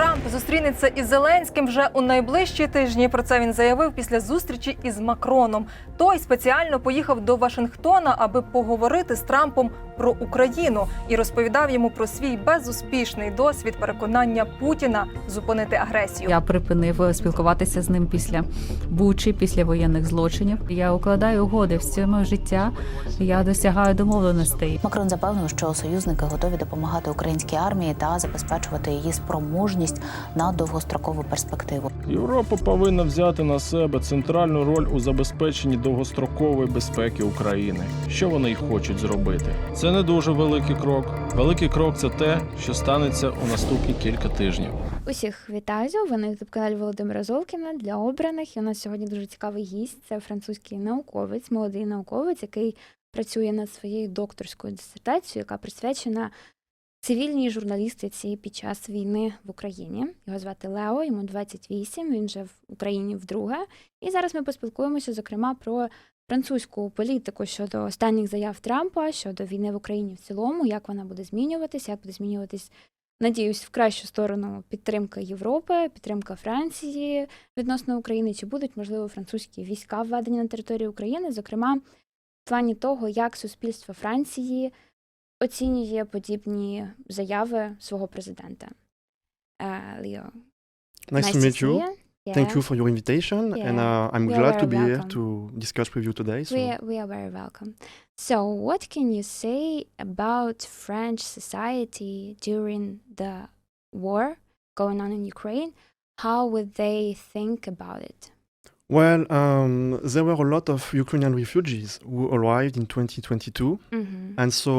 Трамп зустрінеться із Зеленським вже у найближчі тижні. Про це він заявив після зустрічі із Макроном. Той спеціально поїхав до Вашингтона, аби поговорити з Трампом про Україну і розповідав йому про свій безуспішний досвід переконання Путіна зупинити агресію. Я припинив спілкуватися з ним після бучі, після воєнних злочинів. Я укладаю угоди в цьому життя. Я досягаю домовленостей. Макрон запевнив, що союзники готові допомагати українській армії та забезпечувати її спроможність на довгострокову перспективу. Європа повинна взяти на себе центральну роль у забезпеченні довгострокової безпеки України. Що вони й хочуть зробити? Це не дуже великий крок. Великий крок це те, що станеться у наступні кілька тижнів. Усіх вітаю! Ви на youtube каналі Володимира Золкіна для обраних. І у нас сьогодні дуже цікавий гість. Це французький науковець, молодий науковець, який працює над своєю докторською дисертацією, яка присвячена цивільній журналістиці під час війни в Україні. Його звати Лео, йому 28, Він вже в Україні вдруге. І зараз ми поспілкуємося, зокрема, про французьку політику щодо останніх заяв Трампа щодо війни в Україні в цілому, як вона буде змінюватися, як буде змінюватись надіюсь, в кращу сторону підтримка Європи, підтримка Франції відносно України, чи будуть можливо французькі війська введені на територію України, зокрема в плані того, як суспільство Франції оцінює подібні заяви свого президента. Е, Ліо, Nice, to meet you. Yeah. Thank you for your invitation, and Yeah. uh, I'm You are glad to very be here welcome. to discuss with you today. So, We are, we are very welcome. So, what can you say about French society during the war going on in Ukraine? How would they think about it? Well, um, there were a lot of Ukrainian refugees who arrived in 2022, Mm-hmm. and so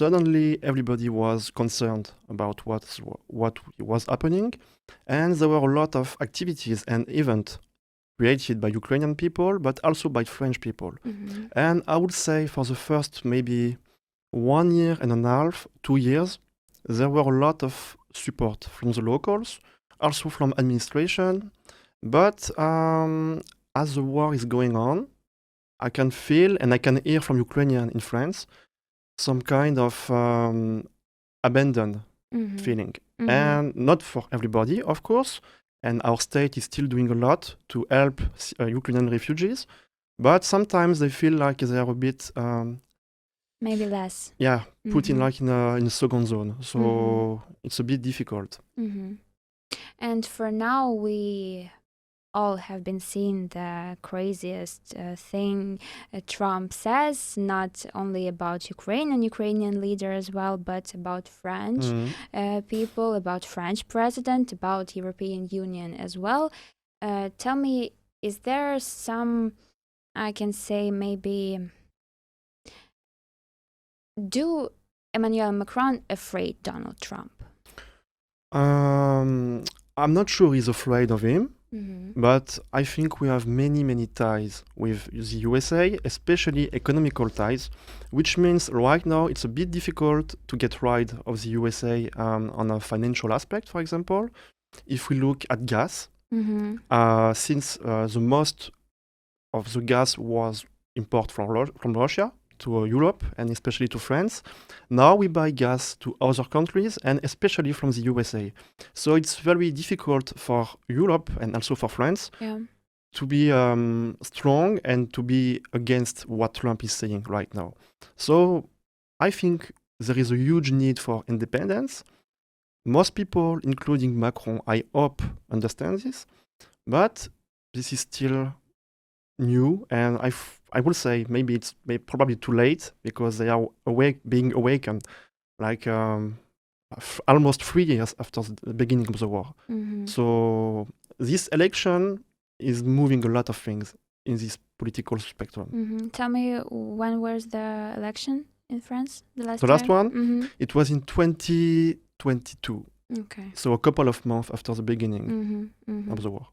suddenly everybody was concerned about what what was happening, and there were a lot of activities and events created by Ukrainian people, but also by French people. Mm-hmm. And I would say for the first maybe one year and a half, two years, there were a lot of support from the locals, also from administration. But um, as the war is going on, I can feel and I can hear from Ukrainian in France some kind of um, abandoned Mm-hmm. feeling. And not for everybody, of course. And our state is still doing a lot to help uh, Ukrainian refugees. But sometimes they feel like they are a bit, um, Maybe less. yeah, put in Mhm. like in a, in a second zone. So Mhm. it's a bit difficult. Mm-hmm. And for now, we all have been seeing the craziest uh, thing uh, Trump says, not only about Ukraine and Ukrainian leader as well, but about French Mhm. uh, people, about French president, about European Union as well. Uh, tell me, is there some, I can say maybe, do Emmanuel Macron afraid Donald Trump? Um, I'm not sure he's afraid of him, Mm-hmm. but I think we have many, many ties with the USA, especially economical ties, which means right now it's a bit difficult to get rid of the USA um, on a financial aspect, for example. If we look at gas, Mm-hmm. uh, since uh, the most of the gas was imported from, Ru- from Russia to uh, Europe and especially to France, now we buy gas to other countries and especially from the USA. So it's very difficult for Europe and also for France Yeah. to be um, strong and to be against what Trump is saying right now. So I think there is a huge need for independence. Most people, including Macron, I hope, understand this, but this is still new, and I, f- I will say maybe it's may- probably too late because they are awake, being awakened, like um, f- almost three years after the beginning of the war. Mm-hmm. So this election is moving a lot of things in this political spectrum. Mm-hmm. Tell me when was the election in France? The last The last one? Mm-hmm. It was in 2022, Okay. so a couple of months after the beginning Mm-hmm. Mm-hmm. of the war.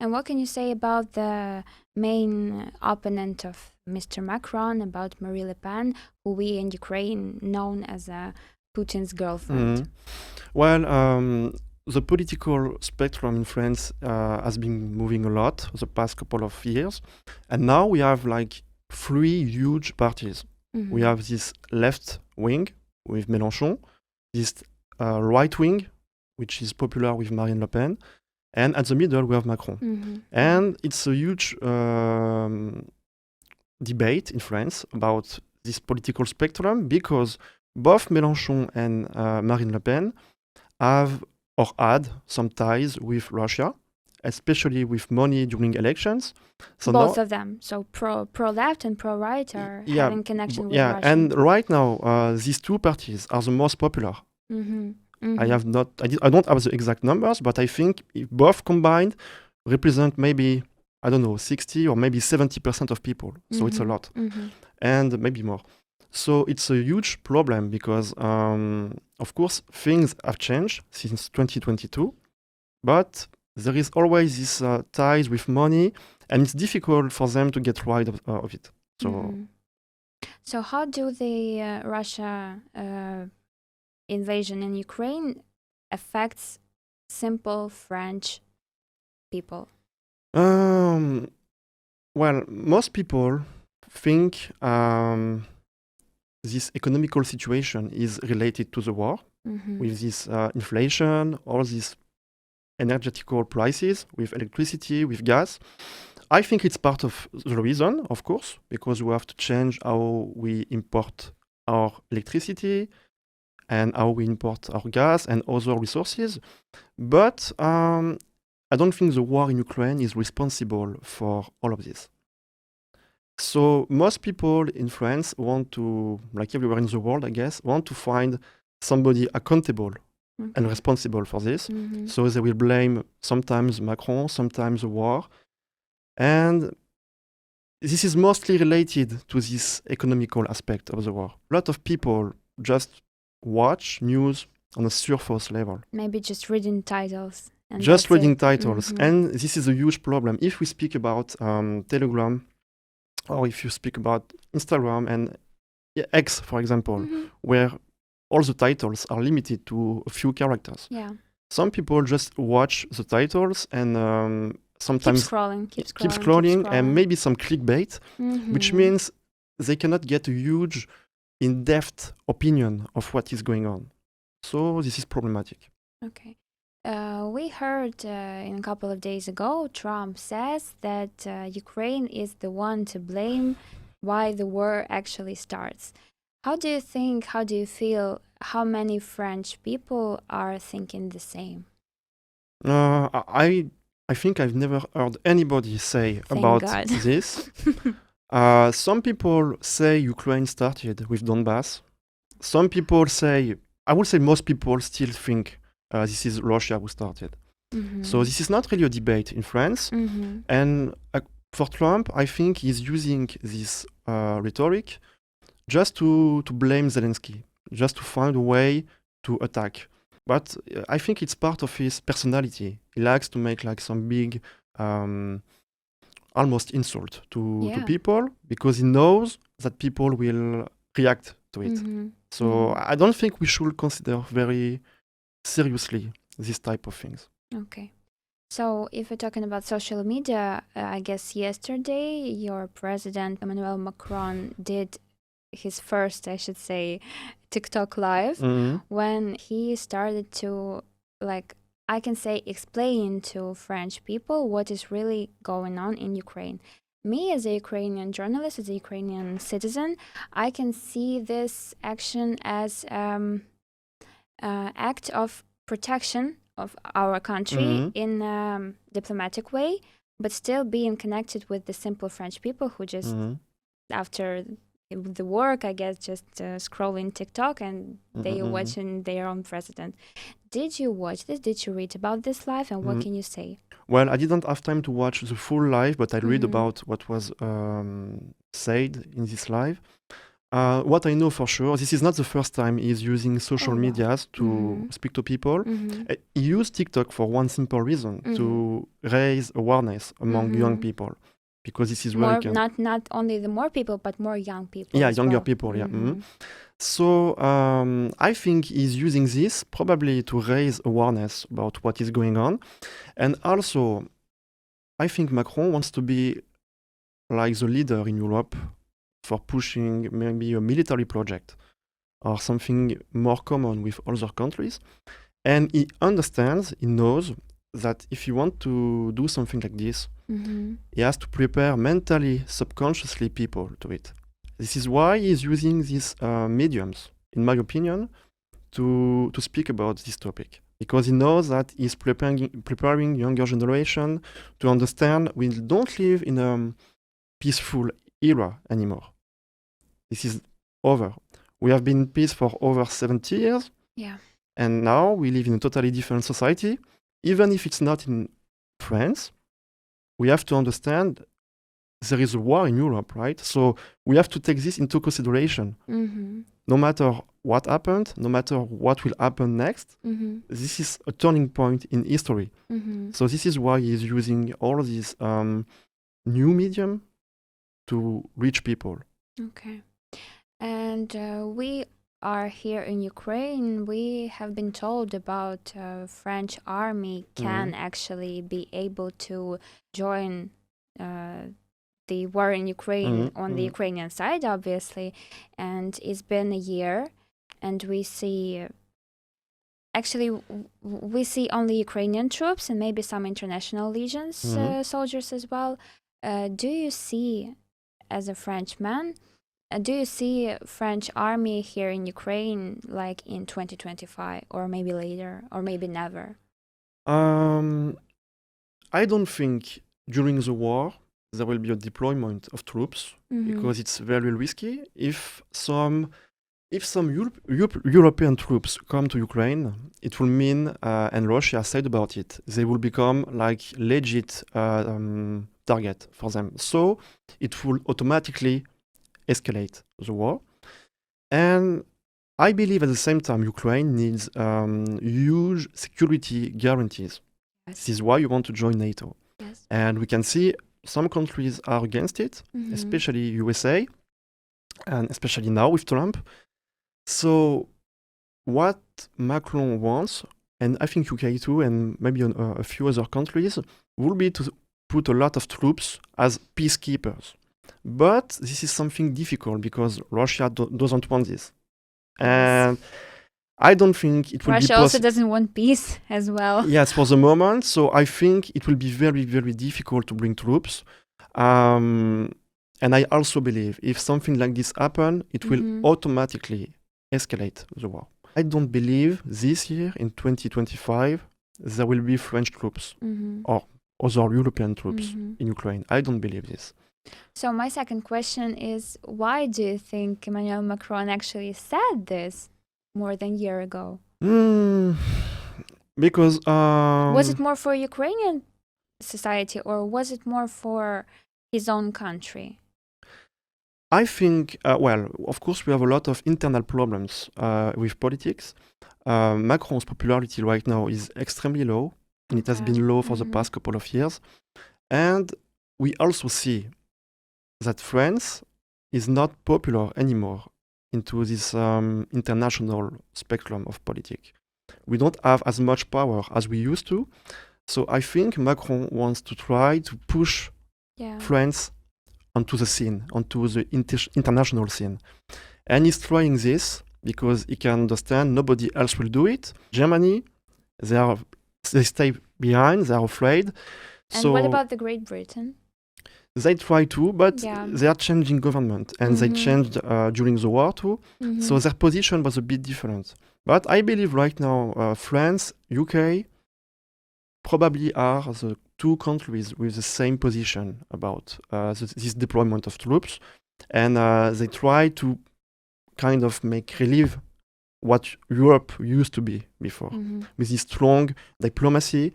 And what can you say about the main opponent of Mr. Macron, about Marie Le Pen, who we in Ukraine known as a Putin's girlfriend? Mhm. Well, um, the political spectrum in France uh, has been moving a lot the past couple of years, and now we have like three huge parties. Mhm. We have this left wing with Mélenchon, this uh, right wing which is popular with Marine Le Pen, and at the middle we have Macron. Mhm. And it's a huge um, debate in France about this political spectrum because both Mélenchon and uh, Marine Le Pen have or had some ties with Russia, especially with money during elections. So Both now, of them. So pro pro left and pro right are yeah, having connection with yeah, Russia. and right now uh, these two parties are the most popular. Mhm. I have not, I, did, I don't have the exact numbers, but I think if both combined represent maybe I don't know 60 or maybe 70 percent of people. So it's a Mhm. lot. Mhm. and maybe more. So it's a huge problem because, um, of course, things have changed since 2022, but there is always this uh, ties with money, and it's difficult for them to get rid of, uh, of it. So Mhm. So how do the uh, Russia uh, invasion in Ukraine affects simple French people? Um, well, most people think um, this economical situation is related to the war, Mhm. with this uh, inflation, all these energetical prices, with electricity, with gas. I think it's part of the reason, of course, because we have to change how we import our electricity and how we import our gas and other resources. But um, I don't think the war in Ukraine is responsible for all of this. So most people in France want to, like everywhere in the world, I guess, want to find somebody accountable and responsible for this. Mhm. So they will blame sometimes Macron, sometimes the war. And this is mostly related to this economical aspect of the war. A lot of people just watch news on a surface level, Maybe just reading titles. And just reading it. titles. Mhm. And this is a huge problem. If we speak about um, Telegram, or if you speak about Instagram and X, for example, Mhm. where all the titles are limited to a few characters. Yeah. some people just watch the titles and um, Keep sometimes scrolling. Keep scrolling. keep scrolling, keep and maybe some clickbait, which Mhm. means they cannot get a huge, in-depth opinion of what is going on. So this is problematic. Okay. Uh, we heard uh, in a couple of days ago, Trump says that uh, Ukraine is the one to blame why the war actually starts. How do you think, how do you feel, how many French people are thinking the same? Uh, I I think I've never heard anybody say Thank about God. this. Uh, some people say Ukraine started with Donbass. Some people say, I would say most people still think uh, this is Russia who started. Mhm. So this is not really a debate in France. Mhm. And uh, for Trump, I think he's using this uh, rhetoric just to, to blame Zelensky, just to find a way to attack. But uh, I think it's part of his personality. He likes to make like some big, um, almost insult to, to people because he knows that people will react to it. Mhm. So Mhm. I don't think we should consider very seriously this type of things. Okay. So, if we're talking about social media, uh, I guess yesterday your president Emmanuel Macron did his first, I should say, TikTok live Mhm. when he started to, like, I can say, explain to French people what is really going on in Ukraine. Me, as a Ukrainian journalist, as a Ukrainian citizen, I can see this action as um, uh, act of protection of our country Mhm. in a um, diplomatic way, but still being connected with the simple French people who just Mhm. after the work, I guess, just uh, scrolling TikTok and they are Mhm, mhm. watching their own president. Did you watch this? Did you read about this live? And what Mhm. can you say? Well, I didn't have time to watch the full live, but I read Mhm. about what was um, said in this live. Uh, what I know for sure, this is not the first time he's using social Oh, wow. medias to Mhm. speak to people. Mhm. Uh, He used TikTok for one simple reason to raise awareness among young Mhm. people, because this is More, where you can. not not only the more people, but more young people. Yeah, younger well. people, yeah, mhm. Mhm. So um, I think he's using this probably to raise awareness about what is going on, and also I think Macron wants to be like the leader in Europe for pushing maybe a military project or something more common with other countries. And he understands, he knows that if you want to do something like this, Mm-hmm. he has to prepare mentally, subconsciously people to it. This is why he's using these uh, mediums, in my opinion, to to speak about this topic because he knows that he's preparing preparing younger generation to understand we don't live in a peaceful era anymore. This is over. We have been in peace for over 70 years. Yeah. And now we live in a totally different society. Even if it's not in France, we have to understand there is a war in Europe, right? So we have to take this into consideration. Mm-hmm. No matter what happened, no matter what will happen next, Mm-hmm. this is a turning point in history. Mm-hmm. So this is why he's using all these um, new medium to reach people. Okay. And uh, we are here in Ukraine. We have been told about uh, French army can actually be able to join uh, the war in Ukraine Mhm, on the mhm. Ukrainian side, obviously. And it's been a year, and we see. Actually, we see only Ukrainian troops and maybe some international legions Mhm. uh, soldiers as well. Uh, do you see, as a Frenchman, do you see French army here in Ukraine like in 2025 or maybe later or maybe never? Um, I don't think during the war there will be a deployment of troops Mhm. because it's very risky. If some if some Europe, Europe, European troops come to Ukraine, it will mean, uh, and Russia said about it, they will become like legit uh, um, target for them. So it will automatically escalate the war. And I believe at the same time Ukraine needs um, huge security guarantees. Yes. This is why you want to join NATO. Yes. And we can see some countries are against it, Mhm. especially USA, and especially now with Trump. So, what Macron wants, and I think UK too, and maybe on, uh, a few other countries, will be to put a lot of troops as peacekeepers. But this is something difficult because Russia do- doesn't want this. And I don't think it will Russia be also doesn't want peace as well. Yes, for the moment. So I think it will be very, very difficult to bring troops. Um, and I also believe if something like this happen, it will Mhm. automatically escalate the war. I don't believe this year in 2025 there will be French troops, Mhm. other European troops Mhm. in Ukraine. I don't believe this. So my second question is why do you think Emmanuel Macron actually said this more than a year ago? Mm, because um, was it more for Ukrainian society or was it more for his own country? I think, uh, well, of course, we have a lot of internal problems uh, with politics. Uh, Macron's popularity right now is extremely low, and it has been low for the Mhm. past couple of years. And we also see that France is not popular anymore into this um, international spectrum of politics. We don't have as much power as we used to. So I think Macron wants to try to push Yeah. France onto the scene, onto the inter- international scene. And he's trying this because he can understand nobody else will do it. Germany, they are they stay behind, they are afraid. And so what about the Great Britain? They try to, but Yeah. they are changing government and they Mhm. changed uh, during the war too. So Mhm. their position was a bit different. But I believe right now, uh, France, UK, probably are the two countries with the same position about uh, th- this deployment of troops, and uh, they try to kind of make relieve what Europe used to be before Mhm. with this strong diplomacy.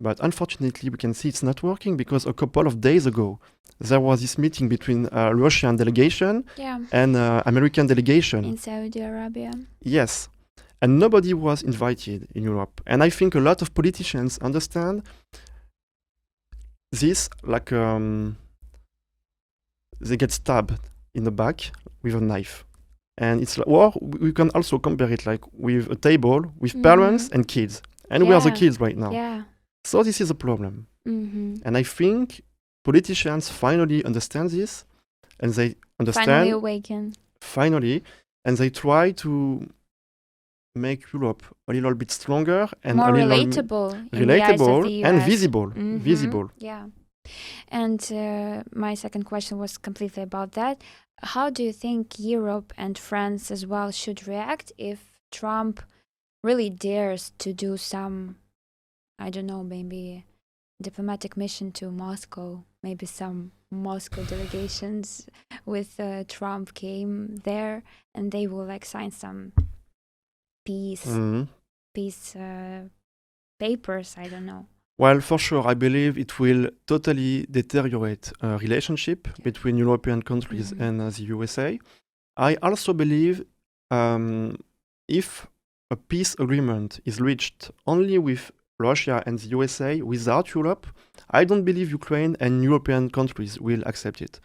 But unfortunately, we can see it's not working because a couple of days ago there was this meeting between uh, Russian delegation Yeah. and uh, American delegation. In Saudi Arabia. Yes. And nobody was invited in Europe. And I think a lot of politicians understand this like um, they get stabbed in the back with a knife. And it's like, or we can also compare it like with a table with parents Mhm. and kids. And we are the kids right now. Yeah. So this is a problem. hmm And I think politicians finally understand this and they understand Finally awaken. finally, and they try to make Europe a little bit stronger and More a little relatable, in the eyes of relatable and visible. Mhm, Visible. Yeah. And uh, my second question was completely about that. How do you think Europe and France as well should react if Trump really dares to do some, I don't know, maybe diplomatic mission to Moscow? Maybe some Moscow delegations with uh, Trump came there and they will like sign some peace Mhm. peace uh, papers. I don't know. Well, for sure, I believe it will totally deteriorate uh, relationship between European countries Mhm. and uh, the USA. I also believe um, if a peace agreement is reached only with Russia and the USA without Europe, I don't believe Ukraine and European countries will accept it.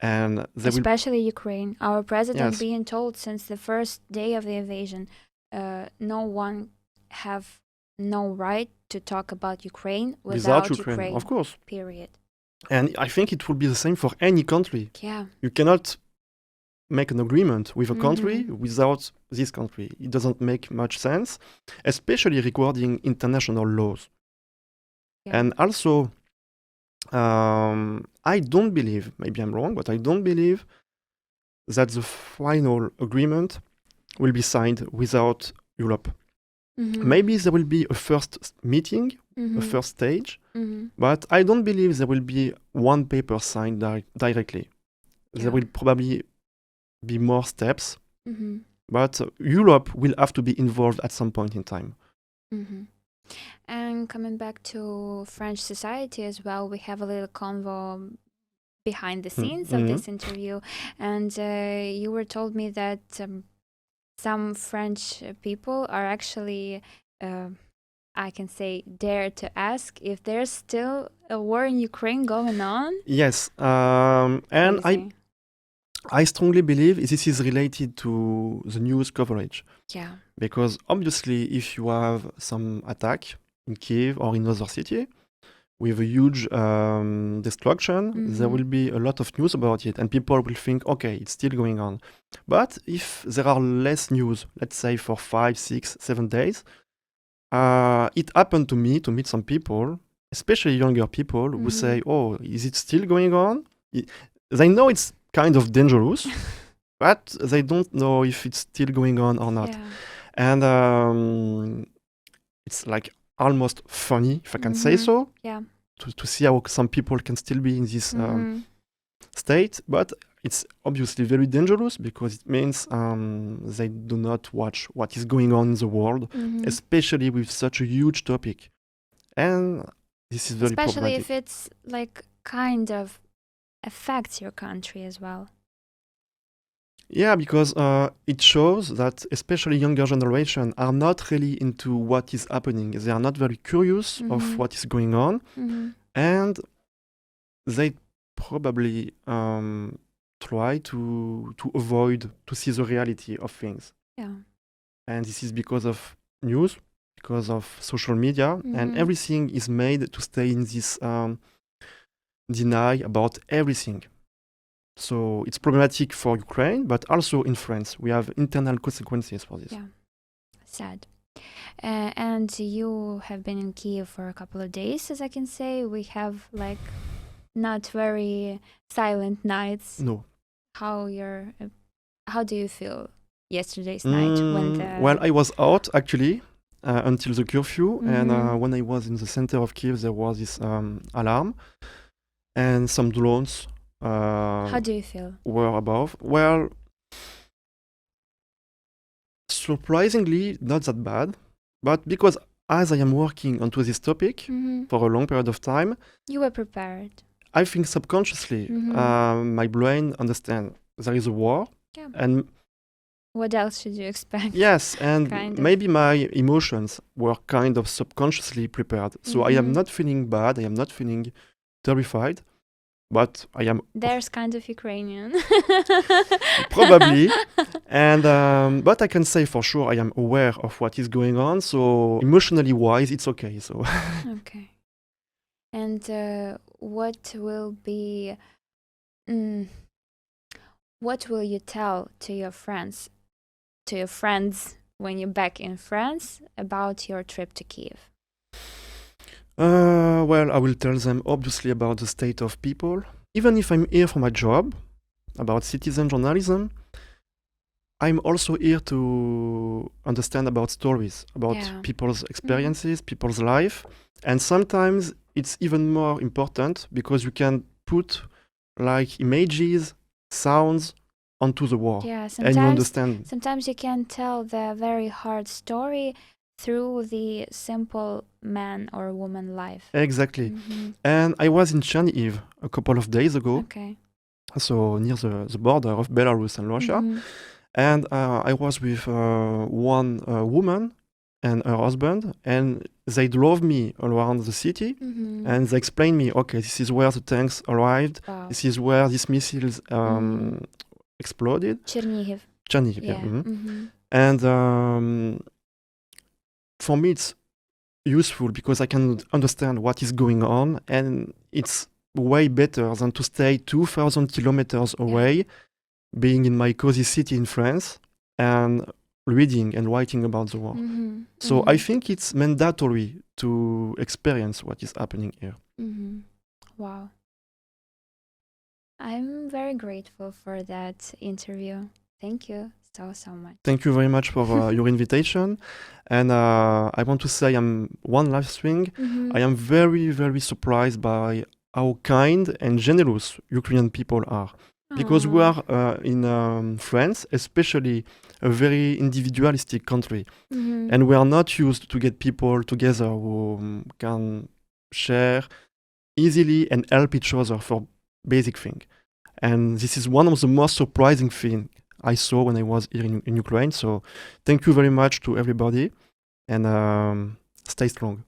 And they will especially Ukraine. Our president Yes. being told since the first day of the invasion, uh, no one have no right to talk about Ukraine without, without Ukraine, of course. Period. And I think it will be the same for any country. Yeah. you cannot make an agreement with a country Mhm. without this country. It doesn't make much sense, especially regarding international laws. Yeah. And also, um, I don't believe, maybe I'm wrong, but I don't believe that the final agreement will be signed without Europe. Mhm. Maybe there will be a first meeting, a Mhm. first stage, Mhm. but I don't believe there will be one paper signed di- directly. Yeah. There will probably be more steps, Mhm. but Europe will have to be involved at some point in time. Mm-hmm. And coming back to French society as well, we have a little convo behind the scenes of mhm. this interview, and uh, you were told me that um, some French people are actually, uh, I can say, dare to ask if there's still a war in Ukraine going on. Yes, um, and I. I strongly believe this is related to the news coverage yeah, because obviously, if you have some attack in Kiev or in other city with a huge um, destruction, there Mhm. will be a lot of news about it, and people will think, okay, it's still going on. But if there are less news, let's say for five, six, seven days, uh, it happened to me to meet some people, especially younger people, who Mhm. say, "Oh, is it still going on?" They know it's kind of dangerous, but they don't know if it's still going on or not. yeah. And um, it's like almost funny, if I can say Mhm. so, Yeah. to, to see how some people can still be in this um, Mhm. state. But it's obviously very dangerous because it means um, they do not watch what is going on in the world, Mhm. especially with such a huge topic. And this is very especially if it's like kind of affects your country as well. Yeah, because uh, it shows that especially younger generation are not really into what is happening. They are not very curious Mhm. of what is going on, Mm-hmm. and they probably um, try to to avoid to see the reality of things. Yeah. And this is because of news, because of social media, and Mhm. everything is made to stay in this um, deny about everything. So it's problematic for Ukraine, but also in France. We have internal consequences for this. Yeah. Sad. Uh, and you have been in Kiev for a couple of days, as I can say. We have like not very silent nights. No. How your uh, how do you feel yesterday's night when Mm, the well, I was out actually uh, until the curfew, and uh, when I was in the center of Kiev, there was this um, alarm, and some drones uh, how do you feel? were above. Well, surprisingly, not that bad, but because as I am working onto this topic hmm for a long period of time, You were prepared. I think subconsciously Mhm. uh, my brain understand there is a war, Yeah. and What else should you expect? yes, and Kind of. maybe my emotions were kind of subconsciously prepared. So I am Mhm. not feeling bad. I am not feeling terrified, but I am There's kind of Ukrainian. Probably. and um, but I can say for sure I am aware of what is going on. So emotionally wise, it's okay. So okay. And uh, what will be, mm, what will you tell to your friends, to your friends when you're back in France about your trip to Kiev? Uh, well, I will tell them obviously about the state of people. Even if I'm here for my job, about citizen journalism, I'm also here to understand about stories, about Yeah. people's experiences, people's life. And sometimes it's even more important because you can put like images, sounds onto the wall. Yeah, And you understand. sometimes you can tell the very hard story through the simple man or woman life. Exactly. Mhm. And I was in Chernihiv a couple of days ago, Okay. so near the, the border of Belarus and Russia. Mhm. and uh, I was with uh, one uh, woman and her husband, and they drove me around the city, Mhm. and they explained me, okay, this is where the tanks arrived, wow. this is where these missiles um, exploded. Chernihiv. Chernihiv, yeah. Yeah. mhm. Mhm. And um, for me, it's useful because I can understand what is going on, and it's way better than to stay 2,000 kilometers away, being in my cozy city in France, and reading and writing about the war. Mhm. So I Mhm. think it's mandatory to experience what is happening here. Mm-hmm. Wow. I'm very grateful for that interview. Thank you so, so much. Thank you very much for uh, your invitation. And uh, I want to say I'm one last thing. Mhm. I am very, very surprised by how kind and generous Ukrainian people are. Because we are uh, in um, France, especially a very individualistic country, Mhm. and we are not used to get people together who um, can share easily and help each other for basic thing. And this is one of the most surprising thing I saw when I was here in, in Ukraine. So thank you very much to everybody, and um, stay strong.